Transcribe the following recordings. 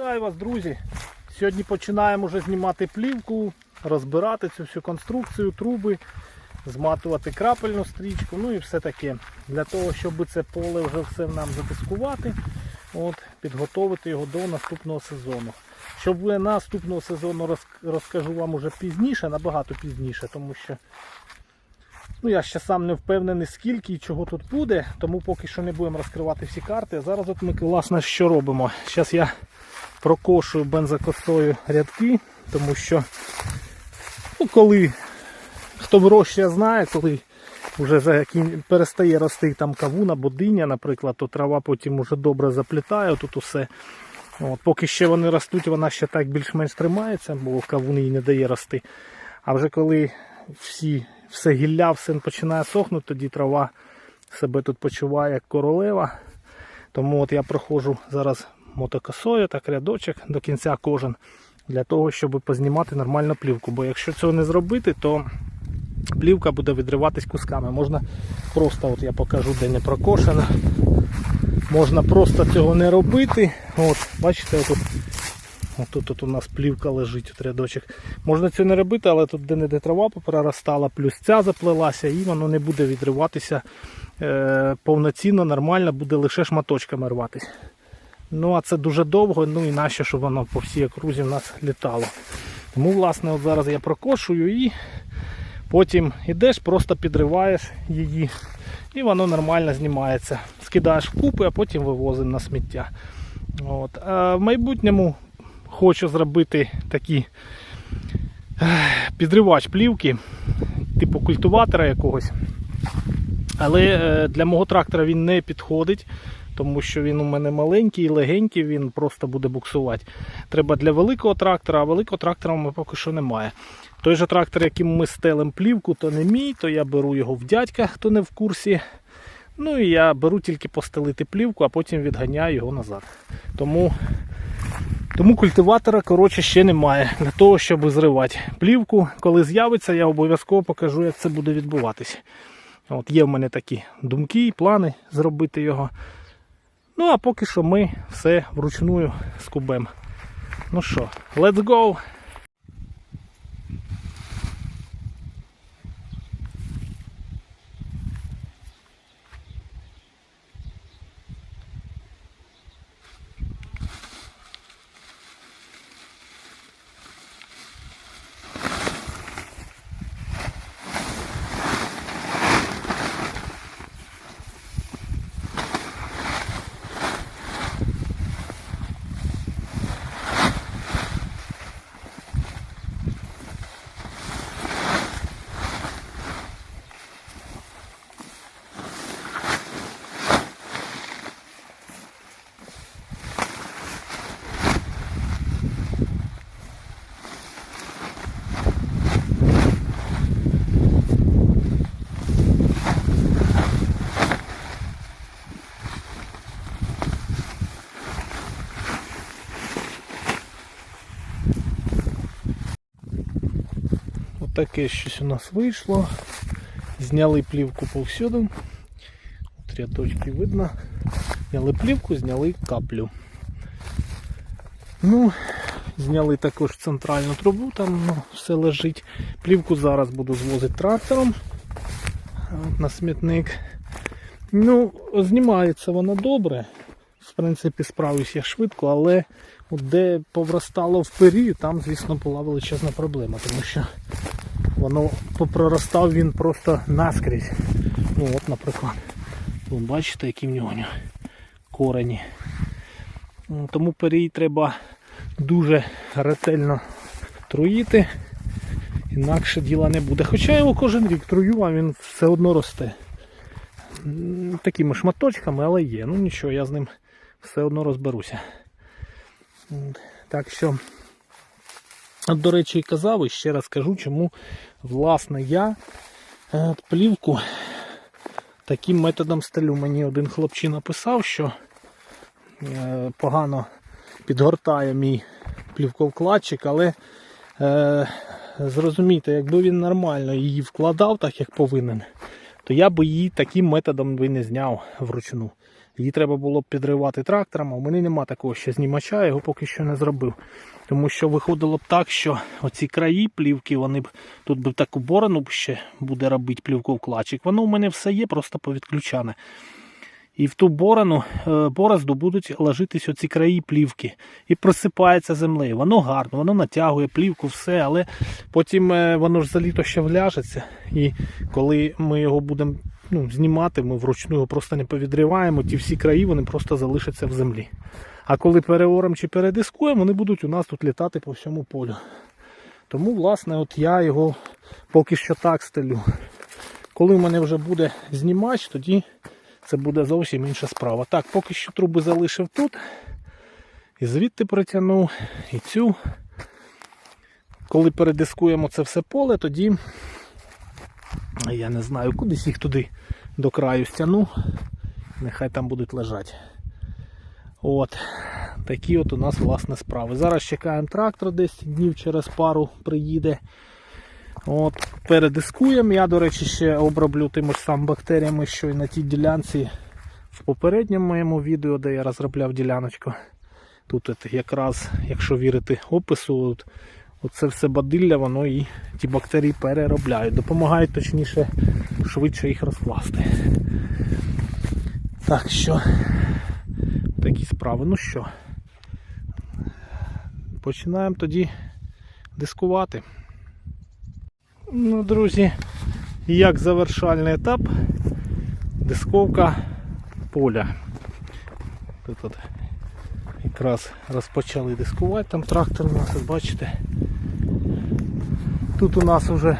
Вітаю вас, друзі! Сьогодні починаємо вже знімати плівку, розбирати цю всю конструкцію, труби, зматувати крапельну стрічку, ну і все таке. Для того, щоб це поле вже все нам задискувати, от, підготовити його до наступного сезону. Щоб наступного сезону розкажу вам уже пізніше, набагато пізніше, тому що Ну, я ще сам не впевнений, скільки і чого тут буде, тому поки що не будемо розкривати всі карти. Зараз от ми власне що робимо. Зараз я прокошую бензокосою рядки, тому що ну, коли хто вирощує, знає, коли вже перестає рости там кавун або диня, наприклад, то трава потім уже добре заплітає тут усе. От, поки ще вони ростуть, вона ще так більш-менш тримається, бо кавун їй не дає рости. А вже коли всі, все гілля, все починає сохнути, тоді трава себе тут почуває як королева. Тому от я проходжу зараз мотокосою, так рядочок до кінця кожен, для того, щоб познімати нормальну плівку. Бо якщо цього не зробити, то плівка буде відриватись кусками. Можна просто, от я покажу, де не прокошено. Можна просто цього не робити. От, бачите, отут Тут, тут у нас плівка лежить от рядочок. Можна це не робити, але тут де не де трава попроростала, плюс ця заплелася і воно не буде відриватися е, повноцінно, нормально, буде лише шматочками рватися. Ну а це дуже довго, ну і нащо, щоб воно по всій окрузі в нас літало. Тому, власне, от зараз я прокошую і потім йдеш, просто підриваєш її, і воно нормально знімається. Скидаєш вкупи, а потім вивозимо на сміття. От. А в майбутньому хочу зробити такий підривач плівки, типу культиватора якогось. Але е, для мого трактора він не підходить, тому що він у мене маленький легенький, він просто буде буксувати. Треба для великого трактора, а великого трактора мене поки що немає. Той же трактор, яким ми стелем плівку, то не мій, то я беру його в дядька, хто не в курсі. Ну і я беру тільки постелити плівку, а потім відганяю його назад. Тому тому культиватора коротше, ще немає для того, щоб зривати плівку. Коли з'явиться, я обов'язково покажу, як це буде відбуватись. От Є в мене такі думки і плани зробити його. Ну, а поки що ми все вручную скубемо. Ну що, let's go! Отаке щось у нас вийшло. Зняли плівку повсюду. От рядочки видно. Зняли плівку, зняли каплю. Ну, зняли також центральну трубу, там ну, все лежить. Плівку зараз буду звозити трактором на смітник. Ну, знімається вона добре. В принципі, справлюсь я швидко, але де повростало в пері, там, звісно, була величезна проблема, тому що воно попроростав він просто наскрізь. Ну от, наприклад, ви бачите, які в нього корені. Ну, Тому перій треба дуже ретельно труїти, інакше діла не буде. Хоча його кожен рік трую, а він все одно росте. Такими шматочками, але є. Ну нічого, я з ним все одно розберуся. Так що, от, до речі, і казав, і ще раз кажу, чому власне я е, плівку таким методом стелю. Мені один хлопчина написав, що е, погано підгортає мій плівковкладчик, але е, зрозумійте, якби він нормально її вкладав, так як повинен, то я би її таким методом не зняв вручну. Її треба було б підривати трактором, а в мене нема такого ще знімача, я його поки що не зробив. Тому що виходило б так, що оці краї плівки, вони б тут би таку борону ще буде робити плівку вкладчик. Воно у мене все є, просто повідключане. І в ту борону, е, борозду будуть ложитись оці краї плівки. І просипається землею. Воно гарно, воно натягує плівку, все, але потім е, воно ж за літо ще вляжеться. І коли ми його будемо ну, знімати, ми вручну його просто не повідриваємо, ті всі краї вони просто залишаться в землі. А коли переоремо чи передискуємо, вони будуть у нас тут літати по всьому полю. Тому, власне, от я його поки що так стелю. Коли в мене вже буде знімач, тоді це буде зовсім інша справа. Так, поки що труби залишив тут. І звідти протягнув і цю. Коли передискуємо це все поле, тоді я не знаю, кудись їх туди до краю стягну. Нехай там будуть лежати. От. Такі от у нас власне справи. Зараз чекаємо трактор десь днів через пару приїде. От, Передискуємо. Я, до речі, ще оброблю тими ж сам бактеріями, що і на тій ділянці в попередньому моєму відео, де я розробляв діляночку. Тут якраз, якщо вірити опису, от, оце все бадилля, воно і ті бактерії переробляють. Допомагають точніше швидше їх розкласти. Так що, такі справи. Ну що, починаємо тоді дискувати. Ну, друзі, як завершальний етап дисковка поля. Тут от якраз розпочали дискувати, там трактор у нас, бачите. Тут у нас вже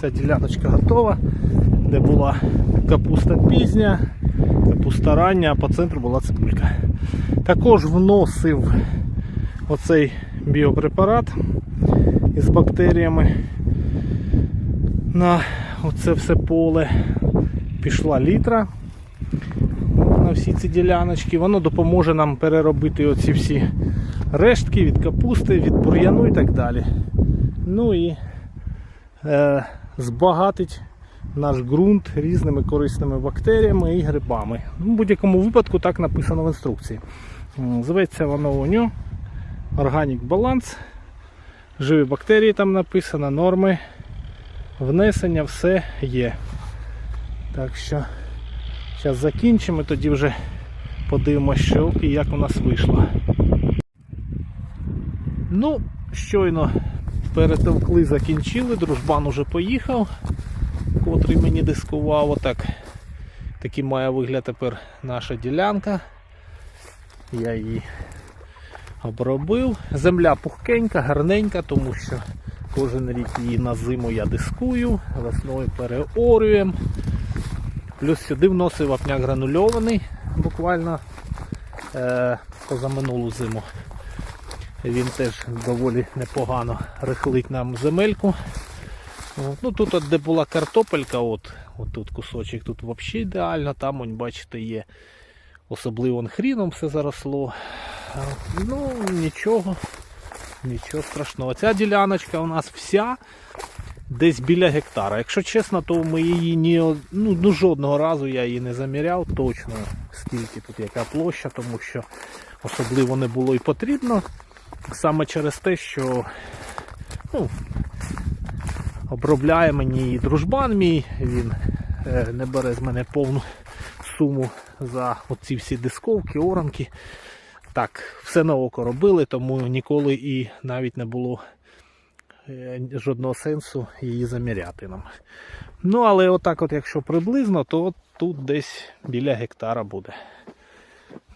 ця діляночка готова, де була капуста пізня, капуста рання, а по центру була цибулька. Також вносив оцей біопрепарат із бактеріями на оце все поле пішла літра на всі ці діляночки. Воно допоможе нам переробити оці всі рештки від капусти, від бур'яну і так далі. Ну і збагатить наш ґрунт різними корисними бактеріями і грибами. В будь-якому випадку так написано в інструкції. Зветься воно у нього Organic Balance. Живі бактерії там написано, норми внесення все є. Так що зараз закінчимо, тоді вже подивимося, що і як у нас вийшло. Ну, щойно перетовкли, закінчили, дружбан уже поїхав, котрий мені дискував. Отак. Такий має вигляд тепер наша ділянка. Я її обробив. Земля пухкенька, гарненька, тому що Кожен рік її на зиму я дискую, весною переорюємо. Плюс сюди вносив вапняк гранульований буквально е, позаминулу зиму. Він теж доволі непогано рихлить нам земельку. От, ну Тут от, де була картопелька, от, от тут кусочок, тут взагалі ідеально, там он, бачите, є особливо он хріном все заросло. Ну, нічого. Нічого страшного. Ця діляночка у нас вся десь біля гектара. Якщо чесно, то ми її ні, ну, ну жодного разу я її не заміряв точно, скільки тут яка площа, тому що особливо не було і потрібно. Саме через те, що ну, обробляє мені дружбан мій, він е, не бере з мене повну суму за оці всі дисковки, оранки. Так, все на око робили, тому ніколи і навіть не було е, жодного сенсу її заміряти нам. Ну, але отак, от, якщо приблизно, то тут десь біля гектара буде.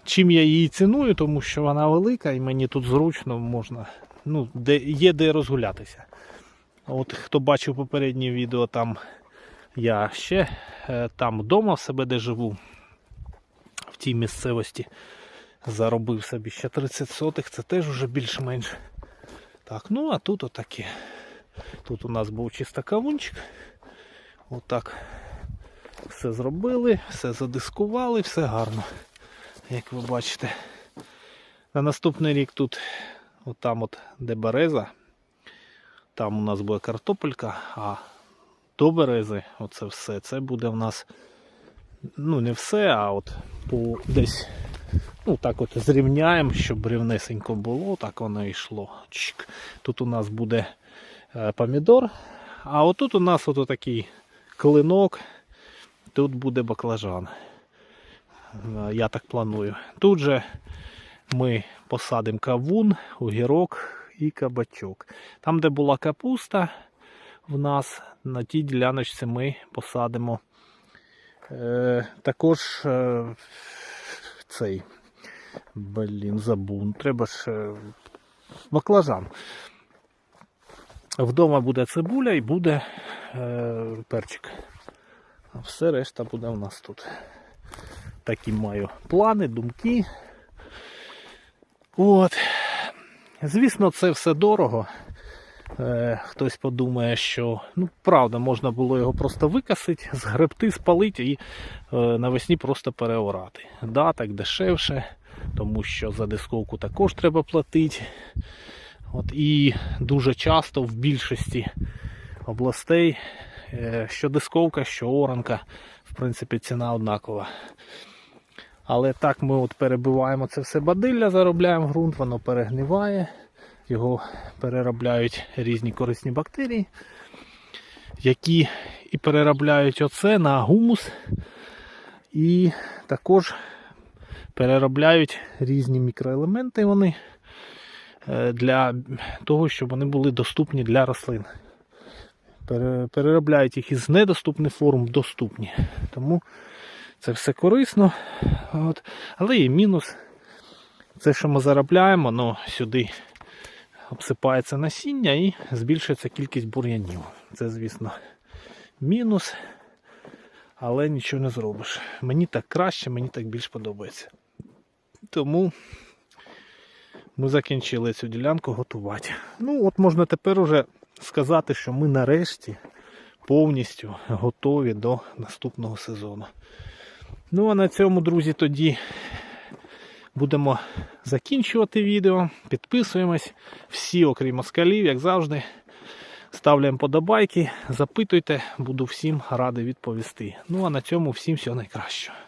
Чим я її ціную, тому що вона велика і мені тут зручно можна, ну, де, є де розгулятися. От Хто бачив попереднє відео, там я ще е, там вдома в себе де живу, в тій місцевості. Заробив собі ще 30 сотих, це теж вже більш-менш. Так, ну а тут отаке. Тут у нас був чисто кавунчик. Отак все зробили, все задискували, все гарно. Як ви бачите. На наступний рік тут, отам от де береза, там у нас буде картопелька, а до берези, оце все, це буде в нас ну не все, а от по десь ну так от зрівняємо, щоб рівнесенько було, так воно йшло. Чик. Тут у нас буде е, помідор, а отут у нас от такий клинок, тут буде баклажан. Е, Я так планую. Тут же ми посадимо кавун, огірок і кабачок. Там, де була капуста, в нас на тій діляночці ми посадимо е, також е, цей. Блін, забун. Треба ж е, баклажан. Вдома буде цибуля і буде е, перчик. А все решта буде в нас тут. Такі маю плани, думки. От. Звісно, це все дорого. Е, хтось подумає, що ну, правда, можна було його просто викасити, згребти, спалити і е, навесні просто переорати. Да, так дешевше, тому що за дисковку також треба платити. От, і дуже часто в більшості областей, е, що дисковка, що оранка, в принципі, ціна однакова. Але так ми от перебиваємо це все бадилля, заробляємо ґрунт, воно перегниває, його переробляють різні корисні бактерії, які і переробляють оце на гумус, і також переробляють різні мікроелементи вони е, для того, щоб вони були доступні для рослин. Переробляють їх із недоступних форм в доступні. Тому це все корисно. От. Але є мінус. Це, що ми заробляємо, ну, сюди обсипається насіння і збільшується кількість бур'янів. Це, звісно, мінус. Але нічого не зробиш. Мені так краще, мені так більш подобається. Тому ми закінчили цю ділянку готувати. Ну, от можна тепер уже сказати, що ми нарешті повністю готові до наступного сезону. Ну а на цьому, друзі, тоді будемо закінчувати відео. Підписуємось. Всі, окрім москалів, як завжди. Ставляємо подобайки, запитуйте, буду всім радий відповісти. Ну а на цьому всім всього найкращого.